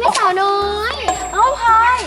แม่สาวน้อย เอ้าพาย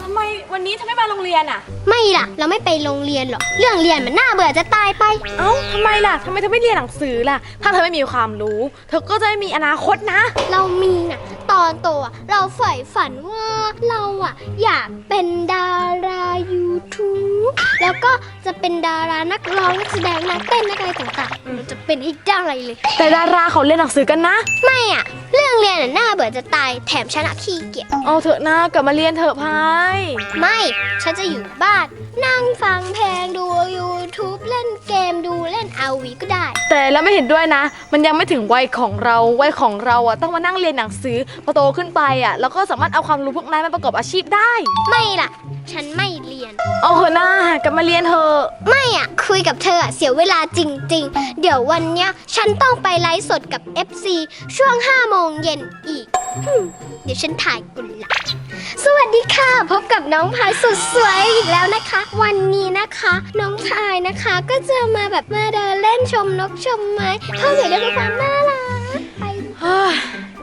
ทำไมวันนี้เธอไม่มาโรงเรียนอะ ไม่ล่ะ เราไม่ไปโรงเรียนหรอก เรื่องเรียนมันน่าเบื่อจะตายไป เอ้าทำไมล่ะทำไมเธอไม่เรียนหนังสือล่ะ ถ้าเธอไม่มีความรู้ เธอก็จะไม่มีอนาคตนะ เรามีน่ะต อนโตอะเราใฝ่ฝันว่าเราอะอยากเป็นดารา YouTube แล้วก็จะเป็นดารานักร้องนักแสดงนักเต้นนักอะไรต่างๆเราจะเป็นให้ได้เลย แต่ดาราเขาเรียนหนังสือกันนะ ไม่อะเรื่องเรียนน่ะน่าเบื่อจะตายแถมชนะขี้เกียจเอาเถอะนะกลับมาเรียนเถอะพาย ไม่ ฉันจะอยู่บ้าน นั่งฟังเพลงดู YouTube เล่นเกมดูเล่นอาวีก็ได้ แต่เราไม่เห็นด้วยนะ มันยังไม่ถึงวัยของเราวัยของเราอะต้องมานั่งเรียนหนังสือพอโตขึ้นไปอะแล้วก็สามารถเอาความรู้พวกนั้นมาประกอบอาชีพได้ ไม่ล่ะ ฉันไม่เรียน เอาเถอะนะกลับมาเรียนเถอะไม่อะคุยกับเธออะเสียเวลาจริง ๆ เดี๋ยววันเนี้ยฉันต้องไปไลฟ์สดกับ FC ช่วง5โมงเย็นอีกหึ่มเดี๋ยวฉันถ่ายกุนละ สวัสดีค่ะ พบกับน้องพายสุดสวยอีกแล้วนะคะ วันนี้นะคะ น้องพายนะคะก็จะมาแบบมาเดินเล่นชมนกชมไม้เท่าไหร่ได้ดูความน่ารักไปเฮ้ย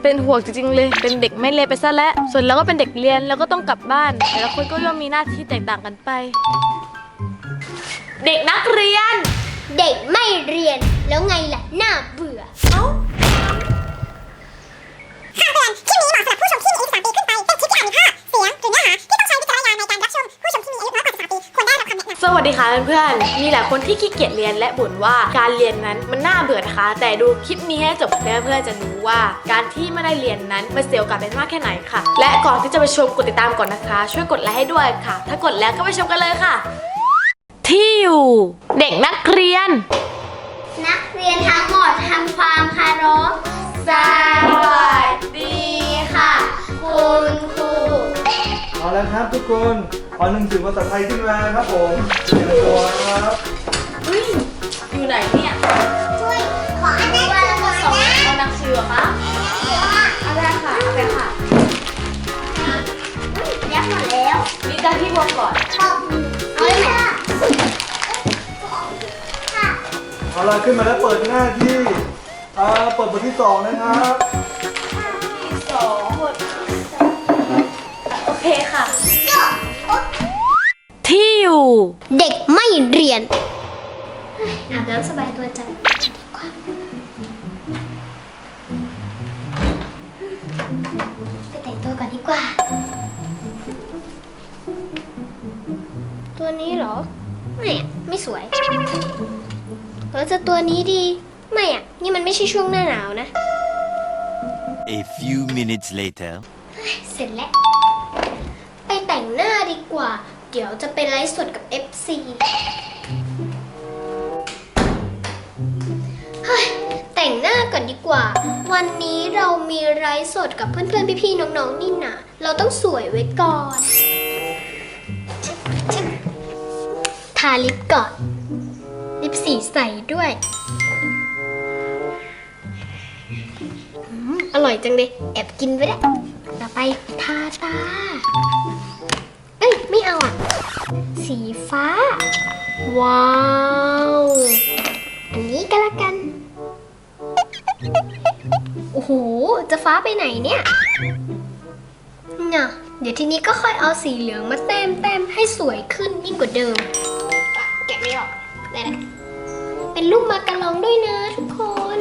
เป็นห่วงจริงๆเลย เป็นเด็กไม่เรียนไปซะแล้ว ส่วนเราก็เป็นเด็กเรียนแล้วก็ต้องกลับบ้าน แต่ละคนก็ย่อมมีหน้าที่แตกต่างกันไป เด็กนักเรียน เด็กไม่เรียนแล้วไงล่ะน่าเบื่อ สวัสดีค่ะเพื่อนๆ มีหลายคนที่ขี้เกียจเรียนและบ่นว่าการเรียนนั้นมันน่าเบื่อนะคะ แต่ดูคลิปนี้ให้จบแล้วเพื่อนๆจะรู้ว่า การที่ไม่ได้เรียนนั้นมันเสียโอกาสไปมากแค่ไหนค่ะ และก่อนที่จะไปชมกดติดตามก่อนนะคะ ช่วยกดไลค์ให้ด้วยค่ะ ถ้ากดแล้วก็ไปชมกันเลยค่ะ ที่อยู่เด็กนักเรียน นักเรียนทั้งหมดทำความเคารพสวัสดีค่ะ คุณ เอาละครับทุกคนเอาหนังสือภาษาไทยขึ้นมาครับผมเตรียมตัวนะครับเฮ้ยอยู่ไหนเนี่ยช่วยขออันนั้นคือก่อนนะเอาหนังสือเหรอคะเอาได้ค่ะเอาไปค่ะยักหมดแล้วมีการที่วงก่อนเอาเลยไหมเอาละขึ้นมาแล้วเปิดหน้าที่เอ่อเปิดบทที่สองนะครับที่สองหมดโอ เคค่ะ ที่อยู่ เด็กไม่เรียน อาบน้ำสบายตัวจังไปแต่งตัวก่อนดีกว่า ตัวนี้เหรอ ไม่อะไม่สวยแล้วจะตัวนี้ดี ไม่อะนี่มันไม่ใช่ช่วงหน้าหนาวนะ A few minutes later. เสร็จแล้วไปแต่งห น้าดีกว่า เดี๋ยวจะไปไลฟ์สดกับ FC เฮ้ยแต่งหน้าก่อนดีกว่า วันนี้เรามีไลฟ์สดกับเพื่อนๆ พี่ๆ น้องๆ นี่นะเราต้องสวยไว้ก่อนชึบชึบทาลิปก่อน ลิปสีใสด้วยอืมอร่อยจังเลย แอบกินไปได้ ต่อไปทาตา เอ้ยไม่เอาอะสีฟ้า ว้าว อันนี้ก็แล้วกัน โอ้โห จะฟ้าไปไหนเนี่ยเนี่ยเดี๋ยวทีนี้ก็ค่อยเอาสีเหลืองมาแต้มแต้มให้สวยขึ้นยิ่งกว่าเดิม แกะไม่ออกได้แล้วเป็นรูปมากระลองด้วยนะทุกคน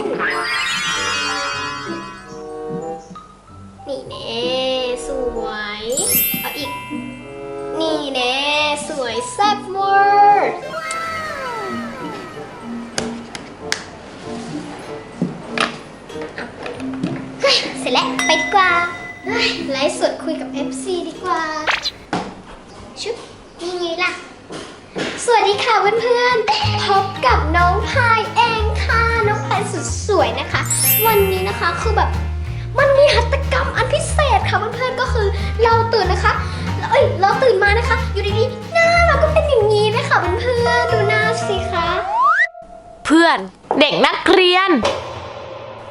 แน่ สวยแซ่บเวอร์เสร็จแล้ว ไปดีกว่าไลฟ์สดคุยกับ FC ดีกว่า ชุบนี่ไงล่ะ สวัสดีค่ะเพื่อนๆ พบกับน้องพายเองค่ะ น้องพายสุดสวยนะคะ วันนี้นะคะคือแบบมันมีหัตถกรรมอันพิเศษค่ะเพื่อนๆก็คือเราตื่นนะคะ เอ้ยเราตื่นมานะคะ อยู่ดีๆหน้าเราก็เป็นอย่างนี้เลยค่ะเพื่อนๆดูหน้าสิคะเพื่อนเด็กนักเรียน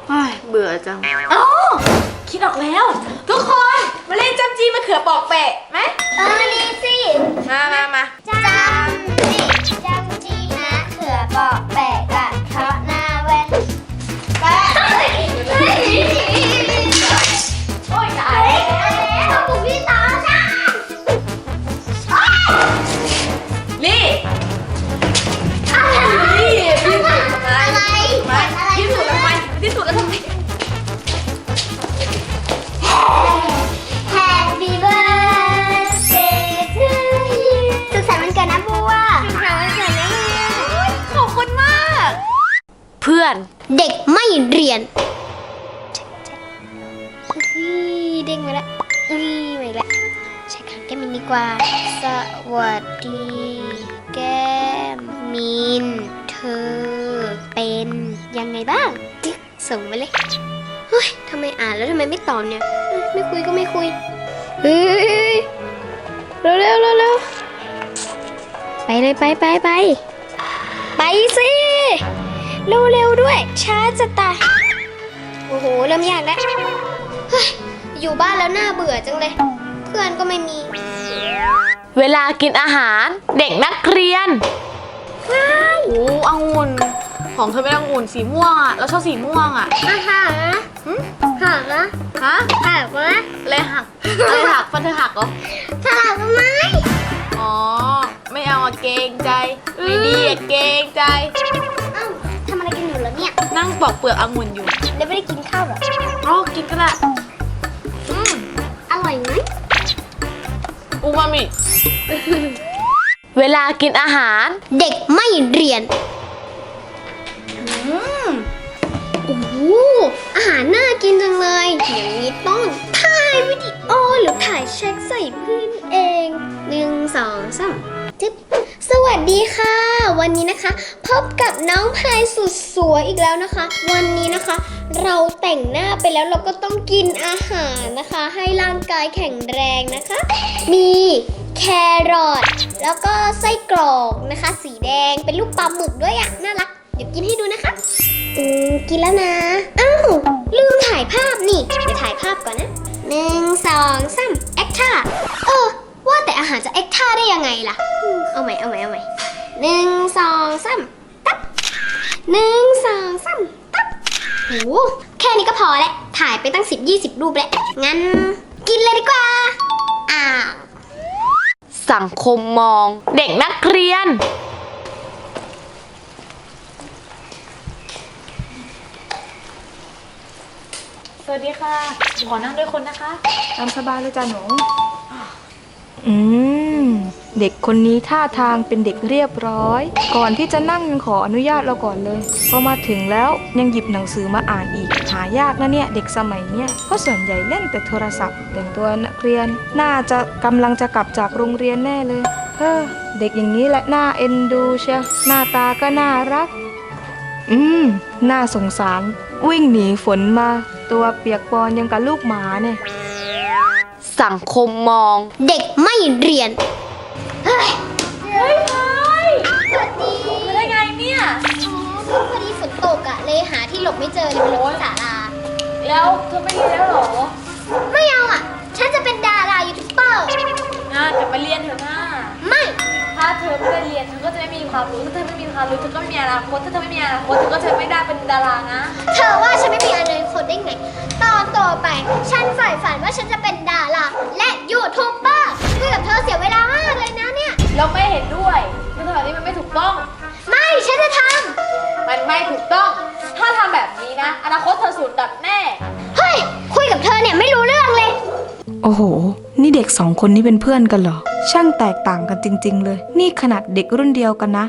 เฮ้ยเบื่อจังอ๋อคิดออกแล้ว ทุกคนมาเล่นจำจีมะเขือปอกเปะไหมเออนี่สิมามามาจำจีจำจีนะเขือบอก เพื่อนเด็กไม่เรียนเด้งมาแล้วอุ้ยไม่ละใช้ขาแก้มมินดีกว่า สวัสดี แก้มมิน เธอเป็นยังไงบ้างส่งไปเลยเฮ้ยทำไมอ่านแล้วทำไมไม่ตอบเนี่ย ไม่คุยก็ไม่คุยเฮ้ยเร็วเร็วเร็วเร็วไปเลยไปไปไปไปสิ เร็วๆด้วย ช้าจะตาย โอ้โห เริ่มยากแล้วเฮ้ยอยู่บ้านแล้วน่าเบื่อจังเลย เพื่อนก็ไม่มี เวลากินอาหารเด็กนักเรียนโอ้องุ่นของเธอเป็นองุ่นสีม่วงอะเราชอบสีม่วงอะอาหารหึหักนะฮะหักนะเลยหักอะไรหักฟันเธอหักเหรอหักทำไมอ๋อ ไม่เอาอะเกรงใจ ไม่ดีอะเกรงใจ นี่ยนั่งปอกเปลือกองุ่นอยู่แล้วไม่ได้กินข้าวเหรออ๋อกินก็ได้อืมอร่อยไหมอูมามิ เวลากินอาหาร เด็กไม่เรียนอืมโอ้โหอาหารน่ากินจังเลยอย่างนี้ต้องถ่ายวิดีโอหรือถ่ายเช็คใส่เพื่อนเองหนึ่งสองสามจึ๊บส วัสดีค่ะ วันนี้นะคะ พบกับน้องพายสุดสวยอีกแล้วนะคะ วันนี้นะคะ เราแต่งหน้าไปแล้วเราก็ต้องกินอาหารนะคะ ให้ร่างกายแข็งแรงนะคะ มีแครอทแล้วก็ไส้กรอกนะคะ สีแดงเป็นรูปปลาหมึกด้วยอะน่ารักเดี๋ยวกินให้ดูนะคะ อืมกินแล้วนะอ้าวลืมถ่ายภาพนี่ไปถ่ายภาพก่อนนะหนึ่งสองสามแอคท่า ออว่าแต่อาหารจะแอคท่าได้ยังไงล่ะอืมเอาใหม่ เอาใหม่ เอาใหม่หนึ่งสองสามตับหนึ่งสองสามตับโหแค่นี้ก็พอแล้ว ถ่ายไปตั้งสิบยี่สิบรูปแล้ว งั้น กินเลยดีกว่า อ้าว สังคมมอง เด็กนักเรียน สวัสดีค่ะ ขอนั่งด้วยคนนะคะตามสบายเลยจ้ะหนู อืม เด็กคนนี้ท่าทางเป็นเด็กเรียบร้อย ก่อนที่จะนั่งยังขออนุญาตเราก่อนเลย พอมาถึงแล้วยังหยิบหนังสือมาอ่านอีก หายากนะเนี่ย เด็กสมัยเนี้ยเพราะส่วนใหญ่เล่นแต่โทรศัพท์ แต่งตัวนักเรียน น่าจะกำลังจะกลับจากโรงเรียนแน่เลยเฮ้อเด็กอย่างนี้แหละน่าเอ็นดูเชียหน้าตาก็น่ารัก อืม น่าสงสาร วิ่งหนีฝนมา ตัวเปียกปอนยังกับลูกหมาเนี่ย สังคมมอง เด็กไม่เรียน เฮ้ยเฮ้ยสวัสดีมาได้ไงเนี่ย อ๋อพอดีฝนตกอะเลยหาที่หลบไม่เจอเลยมาหลบที่ศาลา แล้วเธอไม่เรียนแล้วเหรอไม่เอาอะฉันจะเป็นดารายูทูบเบอร์ น่าจะไปเรียนเถอะนะไม่ ถ้าเธอไม่ได้เรียน ความรู้ถ้าเธอไม่มีความรู้เธอก็ไม่มีอนาคตถ้าเธอไม่มีอนาคตเธอก็จะไม่ได้เป็นดารานะ เธอว่าฉันไม่มีอนาคตได้ไง ตอนต่อไป ฉันใฝ่ฝันว่าฉันจะเป็นดาราและยูทูบเบอร์คุยกับเธอเสียเวลามากเลยนะเนี่ย เราไม่เห็นด้วยเธอทำแบบนี้มันไม่ถูกต้อง ไม่ฉันจะทมันไม่ถูกต้อง ถ้าทำแบบนี้นะ อนาคตเธอสูญดับแน่ำเฮ้ย คุยกับเธอเนี่ยไม่รู้เรื่องเลย โอ้โห นี่เด็กสองคนนี้เป็นเพื่อนกันเหรอ ช่างแตกต่างกันจริง ๆ เลย นี่ขนาดเด็กรุ่นเดียวกันนะ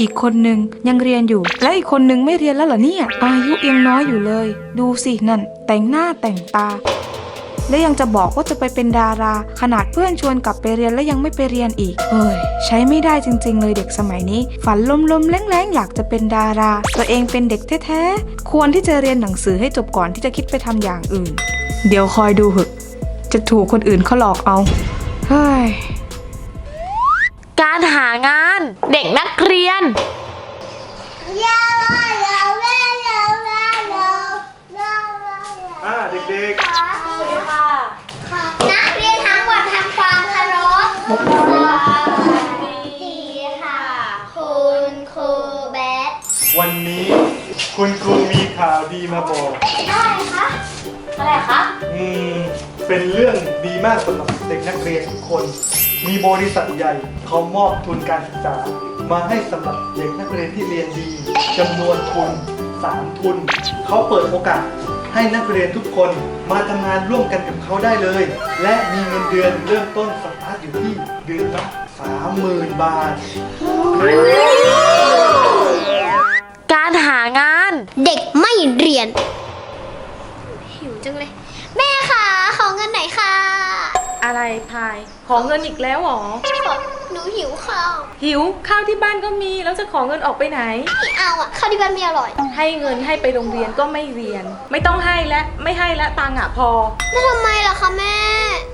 อีกคนนึงยังเรียนอยู่ และอีกคนนึงไม่เรียนแล้วเหรอเนี่ย อายุยังน้อยอยู่เลย ดูสินั่น แต่งหน้าแต่งตา และยังจะบอกว่าจะไปเป็นดารา ขนาดเพื่อนชวนกลับไปเรียนแล้วยังไม่ไปเรียนอีกเฮ้ย ใช้ไม่ได้จริง ๆ เลยเด็กสมัยนี้ ฝันลมๆแรงๆอยากจะเป็นดารา ตัวเองเป็นเด็กแท้ๆควรที่จะเรียนหนังสือให้จบก่อนที่จะคิดไปทำอย่างอื่น เดี๋ยวคอยดูเหอะจะถูกคนอื่นเขาหลอกเอาเฮ้ย การหางาน เด็กนักเรียน อ่าเด็กนักเรียนทั้งหมดทำความเคารพสวัสดีค่ะ คุณครูแบทๆวันนี้คุณครูมีข่าวดีมาบอก ได้คะ อะไรคะ อืม เป็นเรื่องดีมากสำหรับเด็กนักเรียนทุกคน มีบริษัทใหญ่เขามอบทุนการศึกษา มาให้สำหรับเด็กนักเรียนที่เรียนดีจำนวนทุน 3 ทุน เขาเปิดโอกาสให้นักเรียนทุกคนมาทำงานร่วมกันกับเขาได้เลย และมีเงินเดือนเริ่มต้นสตาร์ทอยู่ที่เดือนละ30,000 บาท การหางาน เด็กไม่เรียน หิวจังเลย แม่ค่ะขอ เงินหน่อยค่ะ อะไรพาย ขอเงินอีกแล้วหรอ ขอหนูหิวข้าวหิวข้าวที่บ้านก็มี แล้วจะขอเงินออกไปไหน ไม่เอาอะข้าวที่บ้านไม่อร่อย ให้เงินให้ไปโรงเรียนก็ไม่เรียน ไม่ต้องให้แล้วไม่ให้แล้วตังค์อะพอ แล้วทำไมล่ะคะแม่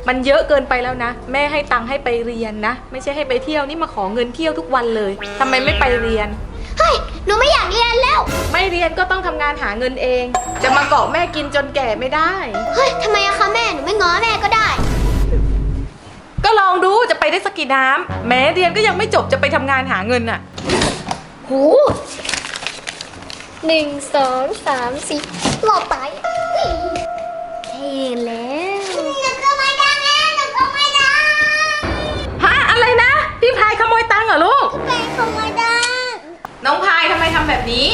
มันเยอะเกินไปแล้วนะ แม่ให้ตังค์ให้ไปเรียนนะ ไม่ใช่ให้ไปเที่ยวนี่มาขอเงินเที่ยวทุกวันเลยทำไมไม่ไปเรียน เฮ้ย หนูไม่อยากเรียนแล้ว ไม่เรียนก็ต้องทำงานหาเงินเอง จะมาเกาะแม่กินจนแก่ไม่ได้ เฮ้ยทำไมอะคะแม่ หนูไม่ง้อแม่ก็ได้ ก็ลองดูจะไปได้สักกี่น้ำแม้เรียนก็ยังไม่จบจะไปทำงานหาเงินน่ะ หูหนึ่งสองสามสี่หลอดตายเท่แล้วหนูก็ไม่ได้แม่หนูก็ไม่ได้ฮะอะไรนะ พี่พายขโมยตังค์เหรอลูก แม่ขโมยได้ น้องพายทำไมทำแบบนี้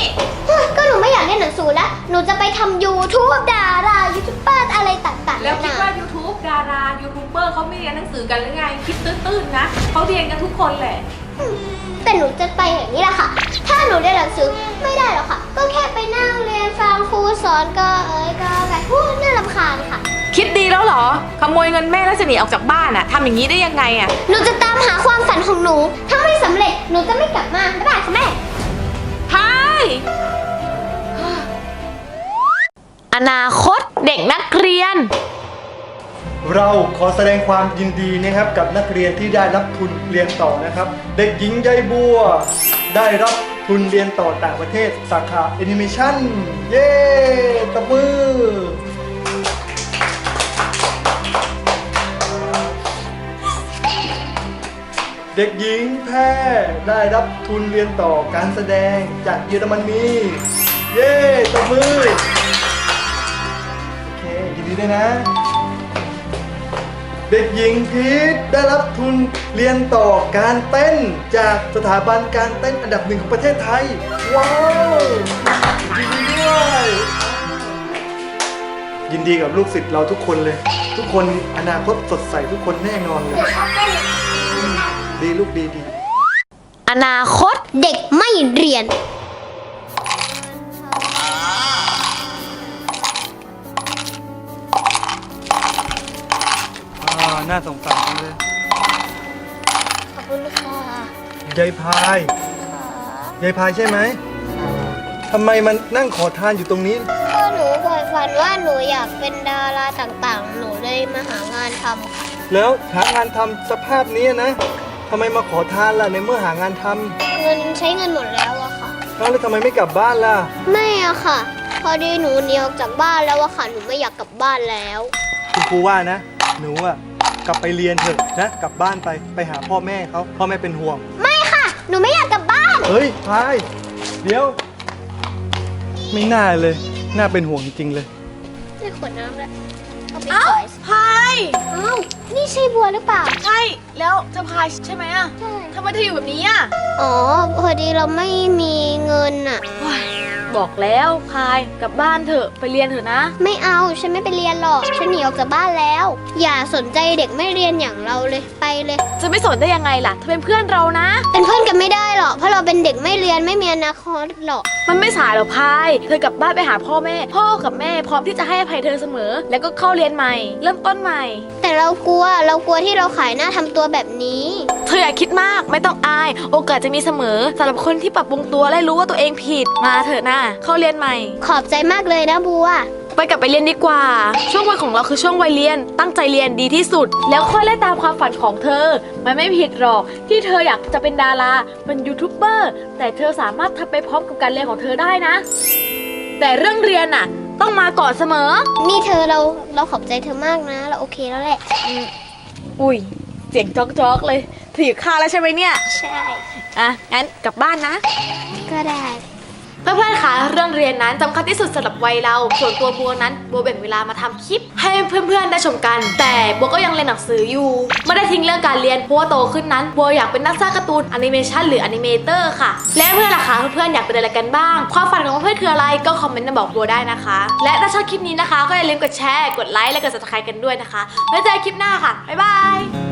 ก็หนูไม่อยากเรียนหนังสือแล้ว หนูจะไปทำยูทูบดารายูทูบเบอร์อะไรต่างๆแล้วคิดนาว่านา YouTube ดารายูทูบเบอร์เขาไม่เรียนหนังสือกันหรือไง คิดตื้นๆนะเขาเรียนกันทุกคนแหละ แต่หนูจะไปอย่างนี้แหละค่ะ ถ้าหนูเรียนหนังสือไม่ได้หรอกค่ะ ก็แค่ไปนั่งเรียนฟังครูสอนก็เอ้ยก็แบบพูดน่ารำคาญค่ะ คิดดีแล้วเหรอ ขโมยเงินแม่แล้วจะหนีออกจากบ้านอะทำอย่างนี้ได้ยังไงอะหนูจะตามหาความฝันของหนู ถ้าไม่สำเร็จหนูจะไม่กลับมาบ๊ายบายค่ะแม่พาย อนาคตเด็กนักเรียน เราขอแสดงความยินดีนะครับกับนักเรียนที่ได้รับทุนเรียนต่อนะครับ เด็กหญิงใยบัว ได้รับทุนเรียนต่อต่างประเทศสาขาแอนิเมชันเย้ตบมือ เด็กหญิงแพรได้รับทุนเรียนต่อการแสดงจากเยอรมนี เย้ตบมือ โอเคยินดีด้วยนะ เด็กหญิงพีทได้รับทุนเรียนต่อการเต้นจากสถาบันการเต้นอันดับหนึ่งของประเทศไทย ว้าวยินดีด้วยยินดีกับลูกศิษย์เราทุกคนเลย ทุกคนอนาคตสดใสทุกคนแน่นอนเลยดี ลูกดีดีอนาคตเด็กไม่เรียน อ่าน่าสงสารจังเลยขอบคุณค่ะยายพายยายพายใช่ไหมทำไมมันนั่งขอทานอยู่ตรงนี้ ก็หนูเคยฝันว่าหนูอยากเป็นดาราต่างๆ หนูเลยมาหางานทำค่ะแล้วหางานทำสภาพนี้นะ ทำไมมาขอทานล่ะในเมื่อหางานทำเงินใช้เงินหมดแล้วอะค่ะแล้วทำไมไม่กลับบ้านล่ะ ไม่อะค่ะ พอดีหนูหนีออกจากบ้านแล้วอะค่ะ หนูไม่อยากกลับบ้านแล้ว คุณครูว่านะ หนูอะกลับไปเรียนเถอะนะ กลับบ้านไปไปหาพ่อแม่เขาพ่อแม่เป็นห่วง ไม่ค่ะ หนูไม่อยากกลับบ้าน เฮ้ยพายเดี๋ยว ไม่น่าเลย น่าเป็นห่วงจริงๆเลย ได้ขวดน้ำแล้ว เอาไปเอ้าขายพายเอ้านี่ใช่บัวหรือเปล่า ใช่แล้วจะพายใช่ไหมอะใช่ ทำไมเธออยู่แบบนี้อะอ๋อ พอดีเราไม่มีเงินอะโอ๊ย บอกแล้วพายกลับบ้านเถอะไปเรียนเถอะนะ ไม่เอาฉันไม่ไปเรียนหรอก ฉันหนีออกจากบ้านแล้ว อย่าสนใจเด็กไม่เรียนอย่างเราเลยไปเลย จะไม่สนได้ยังไงล่ะเธอเป็นเพื่อนเรานะ เป็นเพื่อนกันไม่ได้หรอกเพราะเราเป็นเด็กไม่เรียนไม่มีอนาคตหรอก มันไม่สายหรอกพายเธอกลับบ้านไปหาพ่อแม่ พ่อกับแม่พร้อมที่จะให้อภัยเธอเสมอ แล้วก็เข้าเรียนใหม่ เริ่มต้นใหม่ แต่เรากลัวเรากลัวที่เราขายหน้าทำตัวแบบนี้ เธออย่าคิดมากไม่ต้องอาย โอกาสจะมีเสมอสำหรับคนที่ปรับปรุงตัวและรู้ว่าตัวเองผิดมาเถอะนะเข้าเรียนใหม่ ขอบใจมากเลยนะบัว ไปกลับไปเรียนดีกว่า ช่วงวัยของเราคือช่วงวัยเรียน ตั้งใจเรียนดีที่สุด แล้วค่อยไล่ตามความฝันของเธอ มันไม่ผิดหรอก ที่เธออยากจะเป็นดารา เป็นยูทูบเบอร์ แต่เธอสามารถทำไปพร้อมกับการเรียนของเธอได้นะ แต่เรื่องเรียนน่ะ ต้องมาก่อนเสมอ นี่เธอเราเราขอบใจเธอมากนะ เราโอเคแล้วแหละอุ้ยเสียงจอกๆเลยเธออยู่ข้าวแล้วใช่ไหมเนี่ย ใช่ อะงั้นกลับบ้านนะ ก็ได้ เพื่อนๆ คะ เรื่องเรียนนั้นสำคัญที่สุดสำหรับวัยเรา ส่วนตัวบัวนั้นบัวแบ่งเวลามาทำคลิป ให้เพื่อนๆ ได้ชมกัน แต่บัวก็ยังเรียนหนังสืออยู่ ไม่ได้ทิ้งเรื่องการเรียน เพราะว่าโตขึ้นนั้นบัวอยากเป็นนักสร้างการ์ตูนแอนิเมชันหรือแอนิเมเตอร์ค่ะ และเพื่อนล่ะคะเพื่อนๆ อยากเป็นอะไรกันบ้าง ความฝันของเพื่อนคืออะไร ก็คอมเมนต์มาบอกบัวได้นะคะ และถ้าชอบคลิปนี้นะคะ ก็อย่าลืมกดแชร์ กดไลค์ และกด subscribe กันด้วยนะคะ ไว้เจอกันคลิปหน้าค่ะ บ๊ายบาย